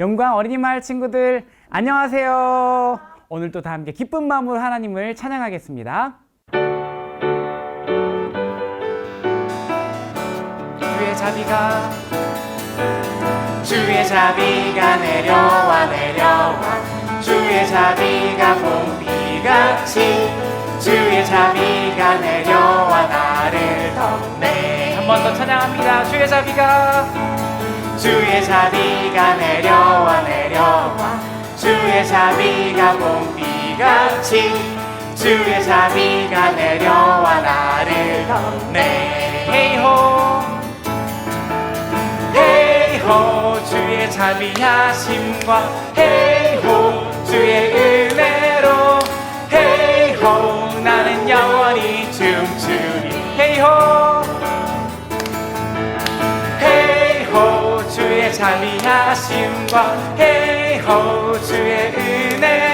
영광 어린이 마을 친구들 안녕하세요. 오늘도 다 함께 기쁜 마음으로 하나님을 찬양하겠습니다. 주의 자비가 주의 자비가 내려와 내려와. 주의 자비가 봄비같이 주의 자비가 내려와 나를 덮네. 한 번 더 찬양합니다. 주의 자비가. 주의 자비가 내려와 내려와 주의 자비가 봄비같이 주의 자비가 내려와 나를 덮네. 헤이호 헤이호 주의 자비하심과 헤이호 주의 은 하심과 헤이호 주의 은혜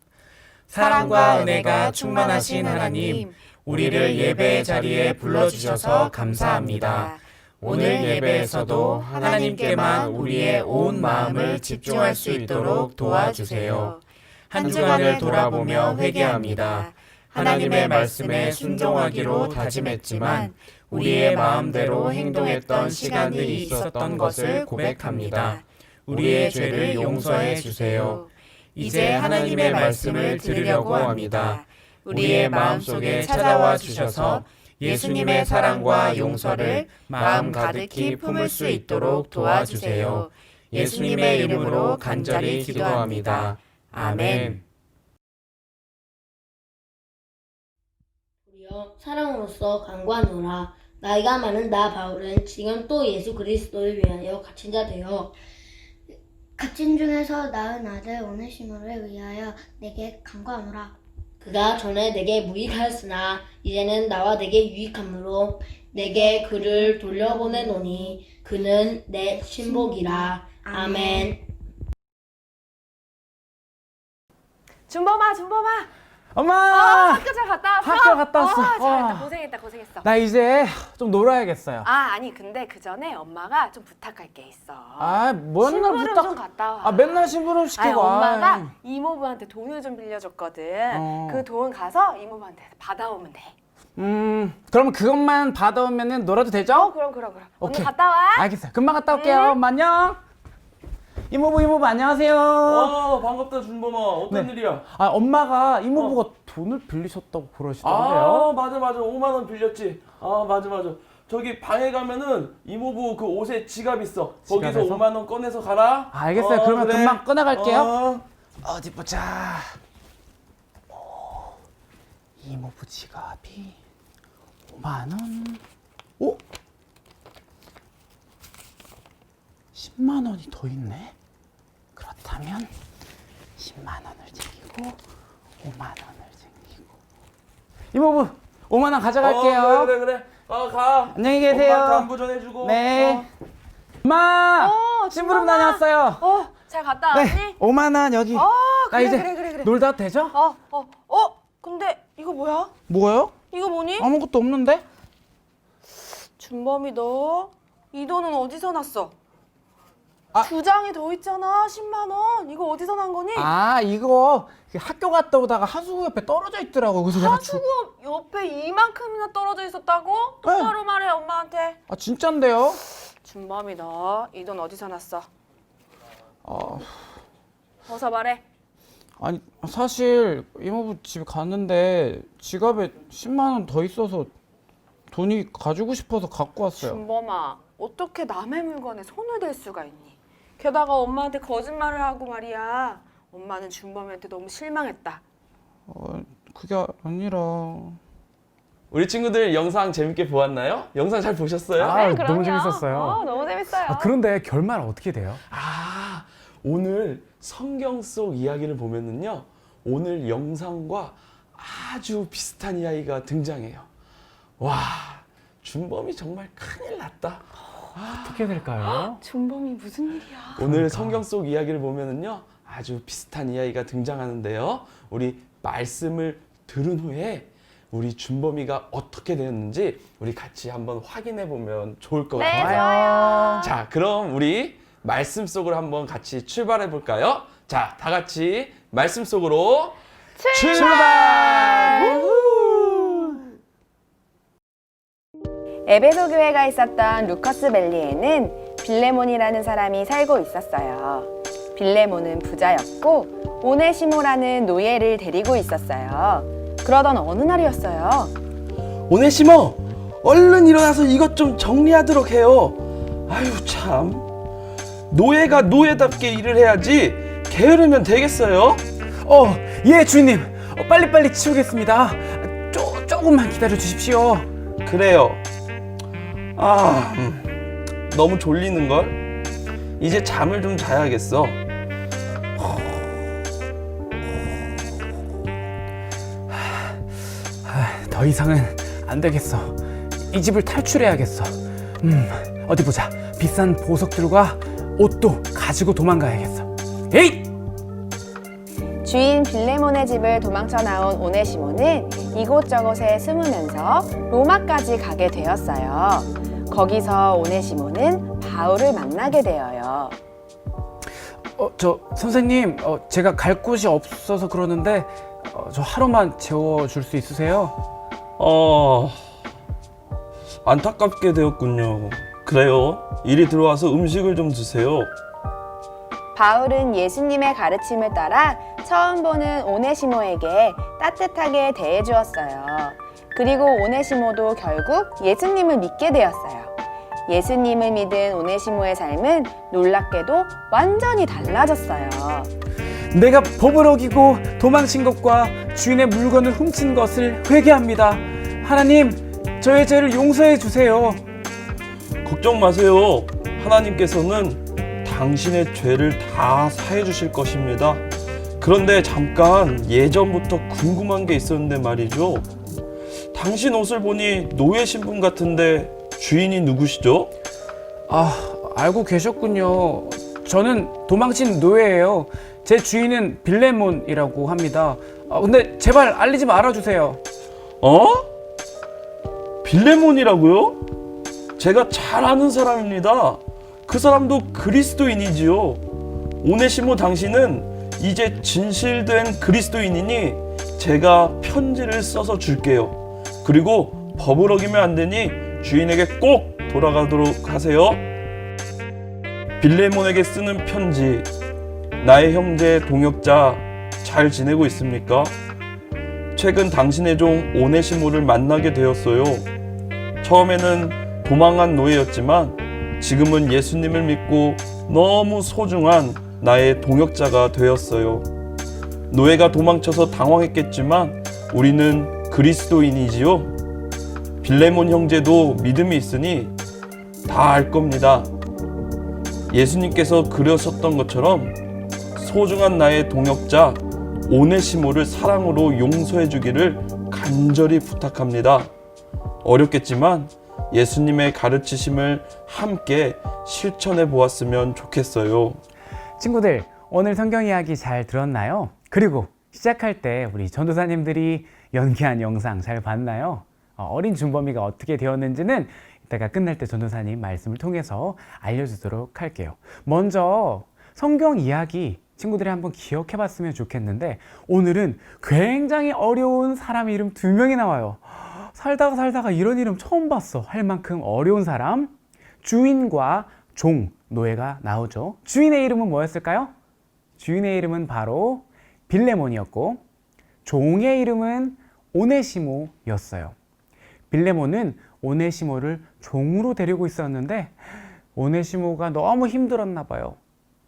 사랑과 은혜가 충만하신 하나님, 우리를 예배의 자리에 불러주셔서 감사합니다. 오늘 예배에서도 하나님께만 우리의 온 마음을 집중할 수 있도록 도와주세요. 한 주간을 돌아보며 회개합니다. 하나님의 말씀에 순종하기로 다짐했지만 우리의 마음대로 행동했던 시간들이 있었던 것을 고백합니다. 우리의 죄를 용서해 주세요. 이제 하나님의 말씀을 들으려고 합니다. 우리의 마음속에 찾아와 주셔서 예수님의 사랑과 용서를 마음 가득히 품을 수 있도록 도와주세요. 예수님의 이름으로 간절히 기도합니다. 아멘. 우리여 사랑으로서 강구하노라 나이가 많은 나 바울은 지금 또 예수 그리스도를 위하여 갇힌 자 되어 갇힌 중에서 낳은 아들 오네시모를 위하여 내게 간구하노라. 그가 전에 내게 무익하였으나 이제는 나와 내게 유익함으로 내게 그를 돌려보내노니 그는 내 신복이라 아멘 준범아, 준범아. 엄마! 학교 잘 갔다 왔어? 학교 갔다 왔어. 어, 잘했다. 어. 고생했다, 고생했어. 나 이제 좀 놀아야겠어요. 아, 아니 근데 그 전에 엄마가 좀 부탁할 게 있어. 아, 맨날 심부름 부탁. 좀 갔다 와. 아, 맨날 심부름 아니, 시키고. 엄마가 아이. 이모부한테 돈을 좀 빌려줬거든. 어. 그 돈 가서 이모부한테 받아오면 돼. 음, 그럼 그것만 받아오면은 놀아도 되죠? 어, 그럼 그럼 그럼. 오늘 오케이. 갔다 와. 알겠어요. 금방 갔다 올게요. 엄마 안녕. 이모부 이모부 안녕하세요. 어 반갑다 준범아 어떤 네. 일이야? 아 엄마가 이모부가 돈을 빌리셨다고 아 그러시던데요. 맞아 맞아 5만 원 빌렸지. 아 맞아 맞아. 저기 방에 가면은 이모부 그 옷에 지갑 있어. 거기서 지갑에서? 5만 원 꺼내서 가라. 아, 알겠어요. 어, 그러면 그래. 금방 꺼내갈게요. 어. 어디 보자. 오, 이모부 지갑이 5만 원. 오, 10만 원이 더 있네. 그렇다면 10만 원을 챙기고 5만 원을 챙기고. 이모부 5만 원 가져갈게요. 어, 그래 그래 그래. 어 가. 안녕히 계세요. 엄마한테 안부 전해주고. 네. 어. 엄마, 어, 심부름. 다녀왔어요. 어, 잘 갔다 왔니? 네, 5만 원 여기. 어, 나 그래 이제 그래 그래 그래. 놀다 되죠? 어, 어, 어. 근데 이거 뭐야? 뭐예요? 이거 뭐니? 아무것도 없는데? 준범이 너 이 돈은 어디서 났어? 아. 두 장이 더 있잖아. 10만 원. 이거 어디서 난 거니? 아 이거 그 학교 갔다 오다가 하수구 옆에 떨어져 있더라고. 그래서 내가 주... 하수구 옆에 이만큼이나 떨어져 있었다고? 똑바로 말해 엄마한테. 아 진짠데요? 준범이 너이돈 어디서 났어? 아 어서 말해. 아니 사실 이모부 집에 갔는데 지갑에 10만 원 더 있어서 돈이 가지고 싶어서 갖고 왔어요. 준범아, 어떻게 남의 물건에 손을 댈 수가 있니? 게다가 엄마한테 거짓말을 하고 말이야. 엄마는 준범이한테 너무 실망했다. 어, 그게 아니라. 우리 친구들 영상 재밌게 보았나요? 영상 잘 보셨어요? 아, 네, 너무 그럼요. 재밌었어요. 어, 너무 재밌어요. 아, 그런데 결말 어떻게 돼요? 아, 오늘 성경 속 이야기를 보면은요, 오늘 영상과 아주 비슷한 이야기가 등장해요. 와, 준범이 정말 큰일 났다. 어떻게 될까요? 준범이 무슨 일이야? 오늘 성경 속 이야기를 보면은요, 아주 비슷한 이야기가 등장하는데요. 우리 말씀을 들은 후에 우리 준범이가 어떻게 되었는지 우리 같이 한번 확인해 보면 좋을 것 네, 같아요. 좋아요. 자, 그럼 우리 말씀 속으로 한번 같이 출발해 볼까요? 자, 다 같이 말씀 속으로 출발! 에베소 교회가 있었던 루커스 밸리에는 빌레몬이라는 사람이 살고 있었어요. 빌레몬은 부자였고 오네시모라는 노예를 데리고 있었어요. 그러던 어느 날이었어요. 오네시모, 얼른 일어나서 이것 좀 정리하도록 해요. 아유 참, 노예가 노예답게 일을 해야지 게으르면 되겠어요? 어, 예, 주인님. 어, 빨리빨리 치우겠습니다. 쪼, 조금만 기다려 주십시오. 그래요. 아, 음, 너무 졸리는 걸. 이제 잠을 좀 자야겠어. 더 이상은 안 되겠어. 이 집을 탈출해야겠어. 음, 어디 보자. 비싼 보석들과 옷도 가지고 도망가야겠어. 에이! 주인 빌레몬의 집을 도망쳐 나온 오네시모는 이곳저곳에 숨으면서 로마까지 가게 되었어요. 거기서 오네시모는 바울을 만나게 되어요. 어, 저 선생님, 어, 제가 갈 곳이 없어서 그러는데 어, 저 하루만 재워 줄 수 있으세요? 어, 안타깝게 되었군요. 그래요. 이리 들어와서 음식을 좀 드세요. 바울은 예수님의 가르침을 따라 처음 보는 오네시모에게 따뜻하게 대해주었어요. 그리고 오네시모도 결국 예수님을 믿게 되었어요. 예수님을 믿은 오네시모의 삶은 놀랍게도 완전히 달라졌어요. 내가 법을 어기고 도망친 것과 주인의 물건을 훔친 것을 회개합니다. 하나님, 저의 죄를 용서해 주세요. 걱정 마세요. 하나님께서는 당신의 죄를 다 사해 주실 것입니다. 그런데 잠깐 예전부터 궁금한 게 있었는데 말이죠. 당신 옷을 보니 노예 신분 같은데 주인이 누구시죠? 아, 알고 계셨군요. 저는 도망친 노예예요. 제 주인은 빌레몬이라고 합니다. 아, 근데 제발 알리지 말아 주세요. 어? 빌레몬이라고요? 제가 잘 아는 사람입니다. 그 사람도 그리스도인이지요. 오네시모 당신은 이제 진실된 그리스도인이니 제가 편지를 써서 줄게요. 그리고 법을 어기면 안 되니 주인에게 꼭 돌아가도록 하세요. 빌레몬에게 쓰는 편지. 나의 형제 동역자 잘 지내고 있습니까? 최근 당신의 종 오네시모를 만나게 되었어요. 처음에는 도망한 노예였지만 지금은 예수님을 믿고 너무 소중한 나의 동역자가 되었어요. 노예가 도망쳐서 당황했겠지만 우리는 그리스도인이지요. 빌레몬 형제도 믿음이 있으니 다 알 겁니다. 예수님께서 그러셨던 것처럼 소중한 나의 동역자 오네시모를 사랑으로 용서해 주기를 간절히 부탁합니다. 어렵겠지만 예수님의 가르치심을 함께 실천해 보았으면 좋겠어요. 친구들, 오늘 성경 이야기 잘 들었나요? 그리고 시작할 때 우리 전도사님들이 연기한 영상 잘 봤나요? 어, 어린 준범이가 어떻게 되었는지는 이따가 끝날 때 전도사님 말씀을 통해서 알려주도록 할게요. 먼저 성경 이야기 친구들이 한번 기억해 봤으면 좋겠는데 오늘은 굉장히 어려운 사람 이름 두 명이 나와요. 살다가 살다가 이런 이름 처음 봤어 할 만큼 어려운 사람 주인과 종 노예가 나오죠. 주인의 이름은 뭐였을까요? 주인의 이름은 바로 빌레몬이었고 종의 이름은 오네시모였어요. 빌레몬은 오네시모를 종으로 데리고 있었는데 오네시모가 너무 힘들었나 봐요.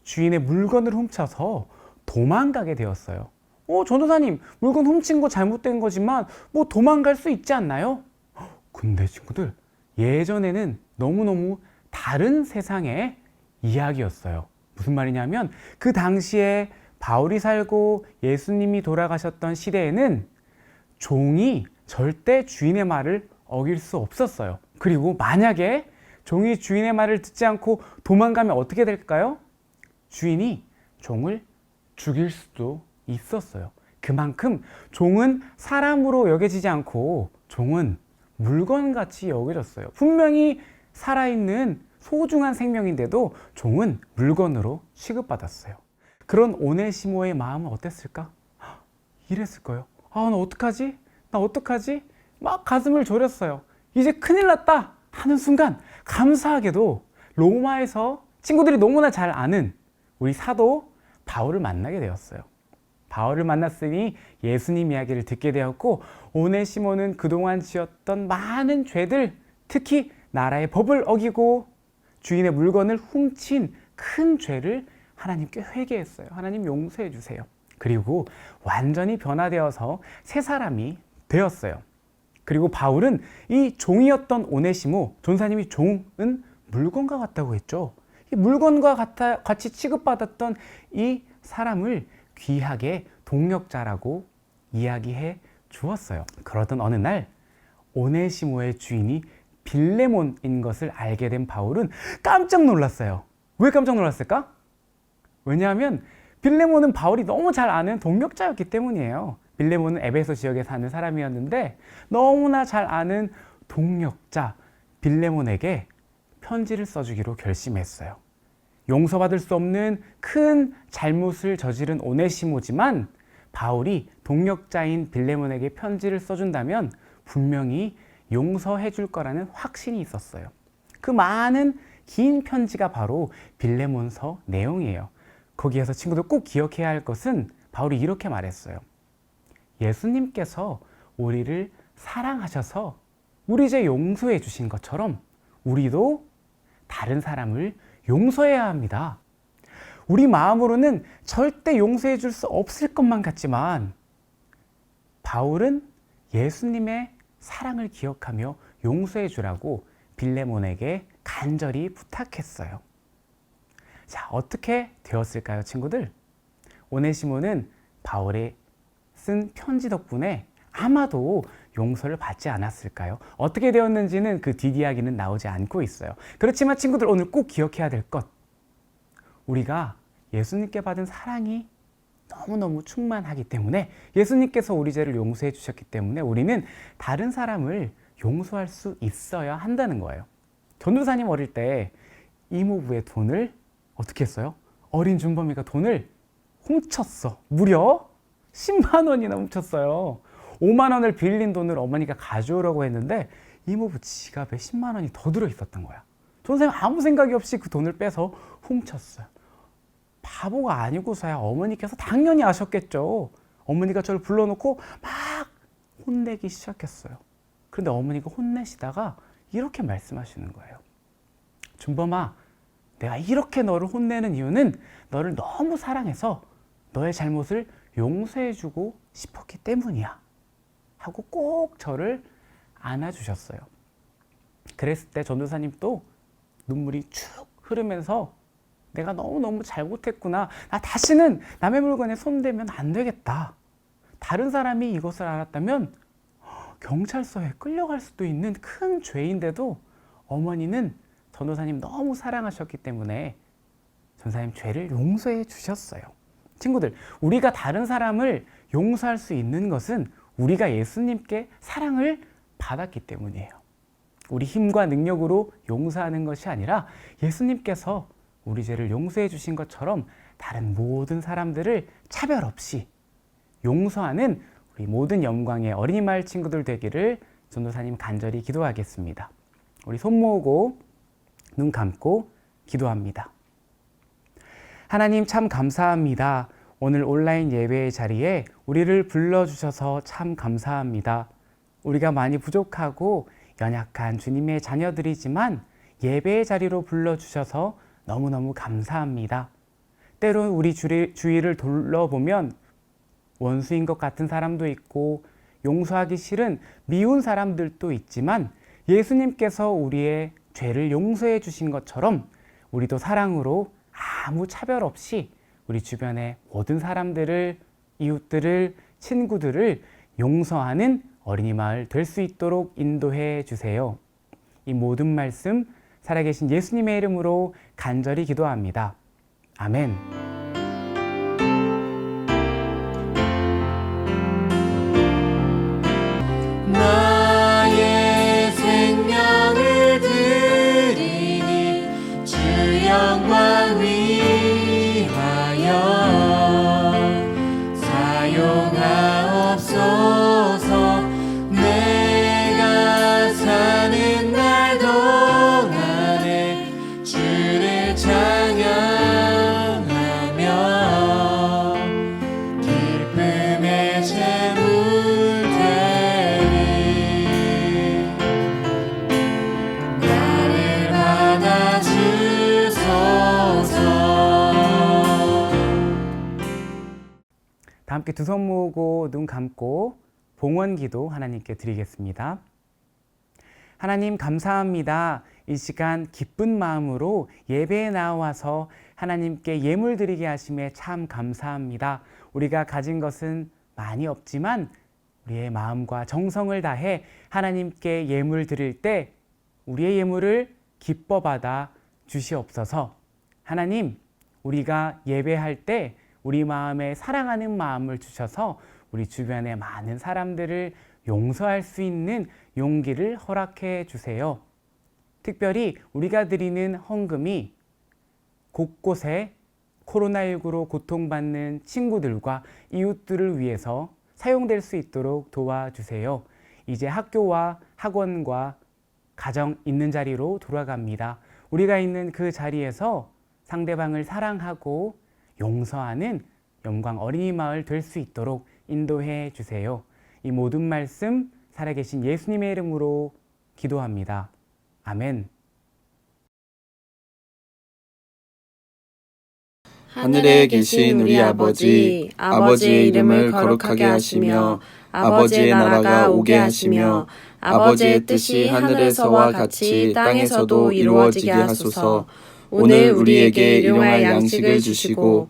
주인의 물건을 훔쳐서 도망가게 되었어요. 어, 전도사님, 물건 훔친 거 잘못된 거지만 뭐 도망갈 수 있지 않나요? 근데 친구들, 예전에는 너무너무 다른 세상의 이야기였어요. 무슨 말이냐면 그 당시에 바울이 살고 예수님이 돌아가셨던 시대에는 종이 절대 주인의 말을 어길 수 없었어요. 그리고 만약에 종이 주인의 말을 듣지 않고 도망가면 어떻게 될까요? 주인이 종을 죽일 수도 있었어요. 그만큼 종은 사람으로 여겨지지 않고 종은 물건같이 여겨졌어요. 분명히 살아있는 소중한 생명인데도 종은 물건으로 취급받았어요. 그런 오네시모의 마음은 어땠을까? 이랬을 거예요. 아, 나 어떡하지? 나 어떡하지? 막 가슴을 졸였어요. 이제 큰일 났다 하는 순간 감사하게도 로마에서 친구들이 너무나 잘 아는 우리 사도 바울을 만나게 되었어요. 바울을 만났으니 예수님 이야기를 듣게 되었고 오네시모는 그동안 지었던 많은 죄들, 특히 나라의 법을 어기고 주인의 물건을 훔친 큰 죄를 하나님께 회개했어요. 하나님 용서해 주세요. 그리고 완전히 변화되어서 새 사람이 되었어요. 그리고 바울은 이 종이었던 오네시모 전사님이 종은 물건과 같다고 했죠. 이 물건과 같아, 같이 취급받았던 이 사람을 귀하게 동력자라고 이야기해 주었어요. 그러던 어느 날 오네시모의 주인이 빌레몬인 것을 알게 된 바울은 깜짝 놀랐어요. 왜 깜짝 놀랐을까? 왜냐하면 빌레몬은 바울이 너무 잘 아는 동력자였기 때문이에요. 빌레몬은 에베소 지역에 사는 사람이었는데 너무나 잘 아는 동력자 빌레몬에게 편지를 써주기로 결심했어요. 용서받을 수 없는 큰 잘못을 저지른 오네시모지만 바울이 동력자인 빌레몬에게 편지를 써준다면 분명히 용서해 줄 거라는 확신이 있었어요. 그 많은 긴 편지가 바로 빌레몬서 내용이에요. 거기에서 친구들 꼭 기억해야 할 것은 바울이 이렇게 말했어요. 예수님께서 우리를 사랑하셔서 우리 죄 용서해 주신 것처럼 우리도 다른 사람을 용서해야 합니다. 우리 마음으로는 절대 용서해 줄 수 없을 것만 같지만 바울은 예수님의 사랑을 기억하며 용서해 주라고 빌레몬에게 간절히 부탁했어요. 자, 어떻게 되었을까요, 친구들? 오네시모는 바울의 쓴 편지 덕분에 아마도 용서를 받지 않았을까요? 어떻게 되었는지는 그 뒷이야기는 나오지 않고 있어요. 그렇지만 친구들 오늘 꼭 기억해야 될 것. 우리가 예수님께 받은 사랑이 너무너무 충만하기 때문에 예수님께서 우리 죄를 용서해 주셨기 때문에 우리는 다른 사람을 용서할 수 있어야 한다는 거예요. 전도사님 어릴 때 이모부의 돈을 어떻게 했어요? 어린 준범이가 돈을 훔쳤어. 무려 10만 원이나 훔쳤어요. 5만 원을 빌린 돈을 어머니가 가져오라고 했는데 이모부 지갑에 10만 원이 더 들어 있었던 거야. 전도사님 아무 생각이 없이 그 돈을 빼서 훔쳤어요. 바보가 아니고서야 어머니께서 당연히 아셨겠죠. 어머니가 저를 불러놓고 막 혼내기 시작했어요. 그런데 어머니가 혼내시다가 이렇게 말씀하시는 거예요. 준범아, 내가 이렇게 너를 혼내는 이유는 너를 너무 사랑해서 너의 잘못을 용서해주고 싶었기 때문이야. 하고 꼭 저를 안아주셨어요. 그랬을 때 전도사님 또 눈물이 축 흐르면서 내가 너무너무 잘못했구나. 나 다시는 남의 물건에 손대면 안 되겠다. 다른 사람이 이것을 알았다면 경찰서에 끌려갈 수도 있는 큰 죄인데도 어머니는 전도사님 너무 사랑하셨기 때문에 전사님 죄를 용서해 주셨어요. 친구들, 우리가 다른 사람을 용서할 수 있는 것은 우리가 예수님께 사랑을 받았기 때문이에요. 우리 힘과 능력으로 용서하는 것이 아니라 예수님께서 우리 죄를 용서해 주신 것처럼 다른 모든 사람들을 차별 없이 용서하는 우리 모든 영광의 어린이 마을 친구들 되기를 전도사님 간절히 기도하겠습니다. 우리 손 모으고 눈 감고 기도합니다. 하나님 참 감사합니다. 오늘 온라인 예배의 자리에 우리를 불러주셔서 참 감사합니다. 우리가 많이 부족하고 연약한 주님의 자녀들이지만 예배의 자리로 불러주셔서 너무너무 감사합니다. 때론 우리 주위를 둘러보면 원수인 것 같은 사람도 있고 용서하기 싫은 미운 사람들도 있지만 예수님께서 우리의 죄를 용서해 주신 것처럼 우리도 사랑으로 아무 차별 없이 우리 주변의 모든 사람들을 이웃들을 친구들을 용서하는 어린이 마을 될 수 있도록 인도해 주세요. 이 모든 말씀 살아계신 예수님의 이름으로 간절히 기도합니다. 아멘. 눈 감고 봉헌 기도 하나님께 드리겠습니다. 하나님 감사합니다. 이 시간 기쁜 마음으로 예배에 나와서 하나님께 예물 드리게 하심에 참 감사합니다. 우리가 가진 것은 많이 없지만 우리의 마음과 정성을 다해 하나님께 예물 드릴 때 우리의 예물을 기뻐 받아 주시옵소서. 하나님, 우리가 예배할 때 우리 마음에 사랑하는 마음을 주셔서 우리 주변의 많은 사람들을 용서할 수 있는 용기를 허락해 주세요. 특별히 우리가 드리는 헌금이 곳곳에 코로나19로 고통받는 친구들과 이웃들을 위해서 사용될 수 있도록 도와주세요. 이제 학교와 학원과 가정 있는 자리로 돌아갑니다. 우리가 있는 그 자리에서 상대방을 사랑하고 용서하는 영광 어린이 마을 될 수 있도록 인도해 주세요. 이 모든 말씀 살아계신 예수님의 이름으로 기도합니다. 아멘. 하늘에 계신 우리 아버지, 아버지의 이름을 거룩하게 하시며, 아버지의 나라가 오게 하시며, 아버지의 뜻이 하늘에서와 같이 땅에서도 이루어지게 하소서. 오늘 우리에게 일용할 양식을 주시고,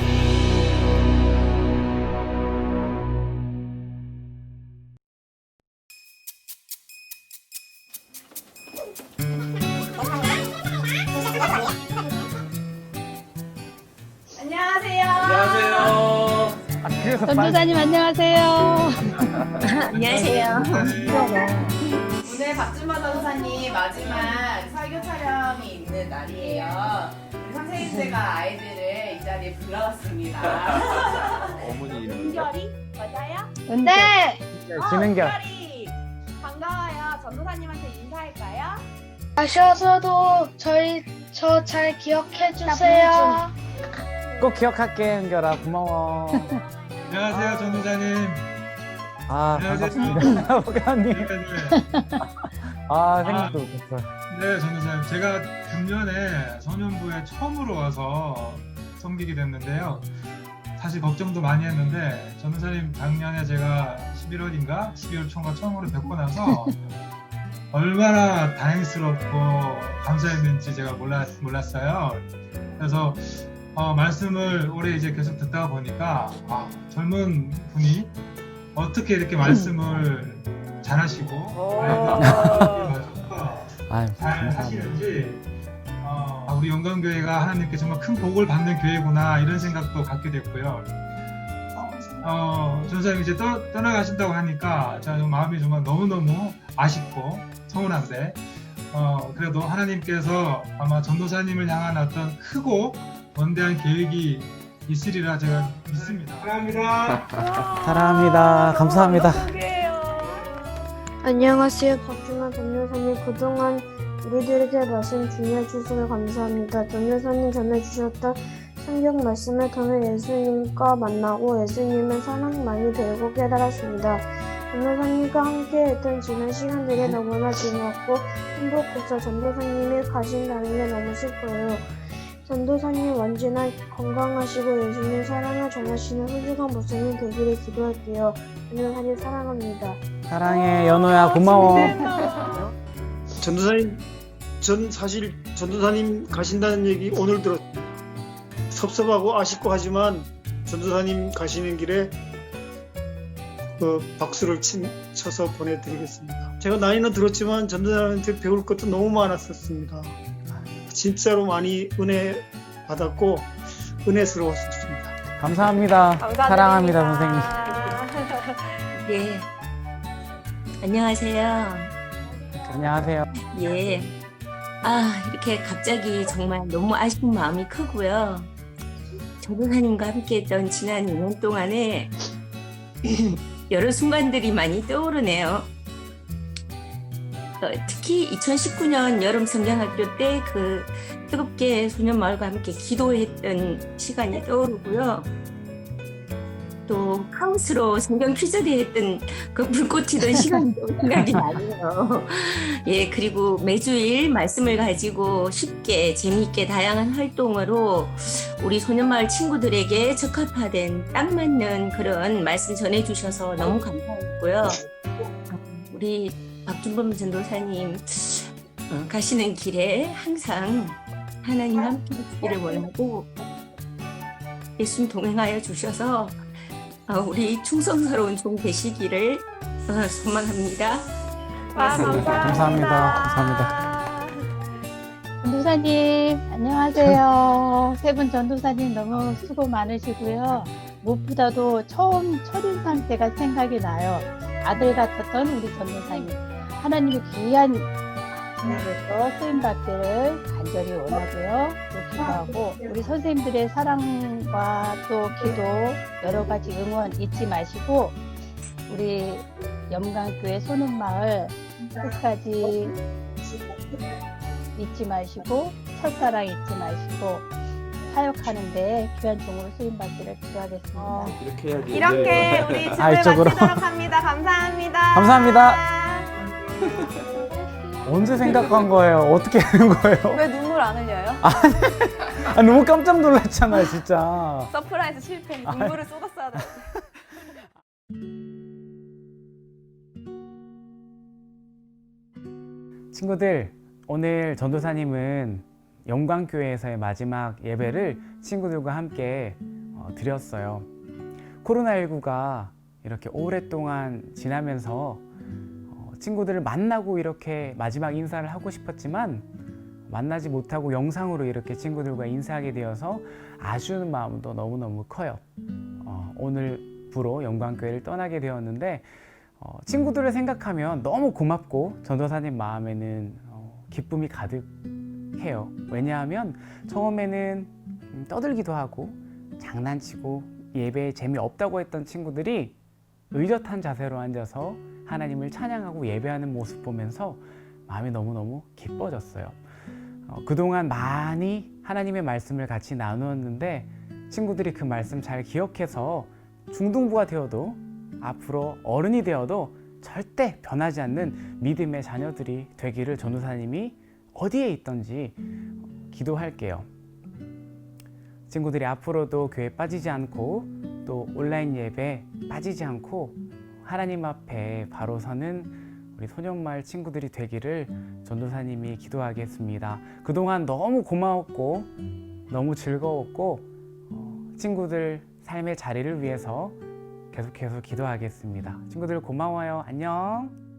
전도사님 안녕하세요. 안녕하세요. 오늘 박준마 전사님 마지막 설교 촬영이 있는 날이에요. 우리 선생님들과 아이들을 이 자리에 불러왔습니다. 어머니 이름. 은결이 맞아요? 네. 지능결. 은결이 반가워요. 전도사님한테 인사할까요? 아쉬워서도 저희 저 잘 기억해 주세요. 꼭 기억할게, 은결아. 고마워. 안녕하세요, 전도사님. 아, 안녕하세요. 반갑습니다. 목사님. 전도사님. 아, 생각도 못했어. 네, 전도사님. 제가 금년에 소년부에 처음으로 와서 섬기게 됐는데요. 사실 걱정도 많이 했는데 전도사님 작년에 제가 11월인가 12월 초인가 처음으로 뵙고 나서 얼마나 다행스럽고 감사했는지 제가 몰랐, 몰랐어요. 그래서 어, 말씀을 올해 이제 계속 듣다 보니까 아, 젊은 분이 어떻게 이렇게 말씀을 잘하시고 아유, 잘. 하시는지 어, 아, 우리 영광교회가 하나님께 정말 큰 복을 받는 교회구나 이런 생각도 갖게 됐고요. 어, 전사님 이제 떠, 떠나가신다고 하니까 제가 좀 마음이 정말 너무너무 아쉽고 서운한데 어, 그래도 하나님께서 아마 전도사님을 향한 어떤 크고 원대한 계획이 있으리라 제가 믿습니다. 사랑합니다. 사랑합니다. 감사합니다. 안녕하세요. 박준환 전도사님 그동안 우리들에게 말씀 전해주셔서 감사합니다. 전도사님 전해주셨던 성경 말씀을 통해 예수님과 만나고 예수님의 사랑 많이 배우고 깨달았습니다. 전도사님과 함께 했던 지난 시간들이 너무나 즐겁고 행복해서 전도사님이 가신다는 게 너무 슬퍼요. 전도사님 언제나 건강하시고 예수님 사랑을 전하시는 훌륭한 모습이 되기를 기도할게요. 전도사님 사랑합니다. 사랑해, 연호야. 고마워. 전도사님, 전 사실 전도사님 가신다는 얘기 오늘 들었. 섭섭하고 아쉽고 하지만 전도사님 가시는 길에 그 박수를 친, 쳐서 보내드리겠습니다. 제가 나이는 들었지만 전도사님한테 배울 것도 너무 많았었습니다. 진짜로 많이 은혜 받았고 은혜스러웠습니다. 감사합니다. 사랑합니다, 선생님. 예. 안녕하세요. 안녕하세요. 예. 아, 이렇게 갑자기 정말 너무 아쉬운 마음이 크고요. 전도사님과 함께했던 지난 2년 동안에 여러 순간들이 많이 떠오르네요. 어, 특히 2019년 여름 성경학교 때 그 뜨겁게 소년마을과 함께 기도했던 시간이 떠오르고요. 또 카오스로 성경 퀴즈를 했던 그 불꽃 튀던 시간도 생각이 나네요. 예, 그리고 매주일 말씀을 가지고 쉽게 재미있게 다양한 활동으로 우리 소년마을 친구들에게 적합화된 딱 맞는 그런 말씀 전해주셔서 너무 감사했고요. 우리 박준범 전도사님 어, 가시는 길에 항상 하나님 함께 하시기를 원하고 예수님 동행하여 주셔서 어, 우리 충성스러운 종 되시기를 어, 소망합니다. 와, 감사합니다. 감사합니다. 감사합니다. 전도사님 안녕하세요. 세 분 전도사님 너무 수고 많으시고요. 무엇보다도 처음 첫인상 때가 생각이 나요. 아들 같았던 우리 전도사님. 하나님의 귀한 분으로서 쓰임받기를 간절히 원하고요. 또 기도하고 우리 선생님들의 사랑과 또 기도 여러 가지 응원 잊지 마시고 우리 염강교회 소는마을 끝까지 잊지 마시고 첫사랑 잊지 마시고 사역하는데 귀한 종으로 쓰임 받기를 기도하겠습니다. 이렇게 해야지. 이렇게 우리 집을 아, 이쪽으로. 마치도록 합니다. 감사합니다. 감사합니다. 언제 생각한 거예요? 어떻게 하는 거예요? 왜 눈물 안 흘려요? 아, 너무 깜짝 놀랐잖아요, 진짜. 서프라이즈 실패. 눈물을 쏟았어야 돼. 친구들, 오늘 전도사님은 영광교회에서의 마지막 예배를 친구들과 함께 어, 드렸어요. 코로나19가 이렇게 오랫동안 지나면서 어, 친구들을 만나고 이렇게 마지막 인사를 하고 싶었지만 만나지 못하고 영상으로 이렇게 친구들과 인사하게 되어서 아쉬운 마음도 너무너무 커요. 어, 오늘부로 영광교회를 떠나게 되었는데 어, 친구들을 생각하면 너무 고맙고 전도사님 마음에는 어, 기쁨이 가득해요. 왜냐하면 처음에는 음, 떠들기도 하고 장난치고 예배에 재미없다고 했던 친구들이 의젓한 자세로 앉아서 하나님을 찬양하고 예배하는 모습 보면서 마음이 너무너무 기뻐졌어요. 어, 그동안 많이 하나님의 말씀을 같이 나누었는데 친구들이 그 말씀 잘 기억해서 중등부가 되어도 앞으로 어른이 되어도 절대 변하지 않는 믿음의 자녀들이 되기를 전도사님이 어디에 있던지 기도할게요. 친구들이 앞으로도 교회 빠지지 않고 또 온라인 예배 빠지지 않고 하나님 앞에 바로 서는 우리 소년마을 친구들이 되기를 전도사님이 기도하겠습니다. 그동안 너무 고마웠고 너무 즐거웠고 어, 친구들 삶의 자리를 위해서 계속해서 기도하겠습니다. 친구들 고마워요. 안녕.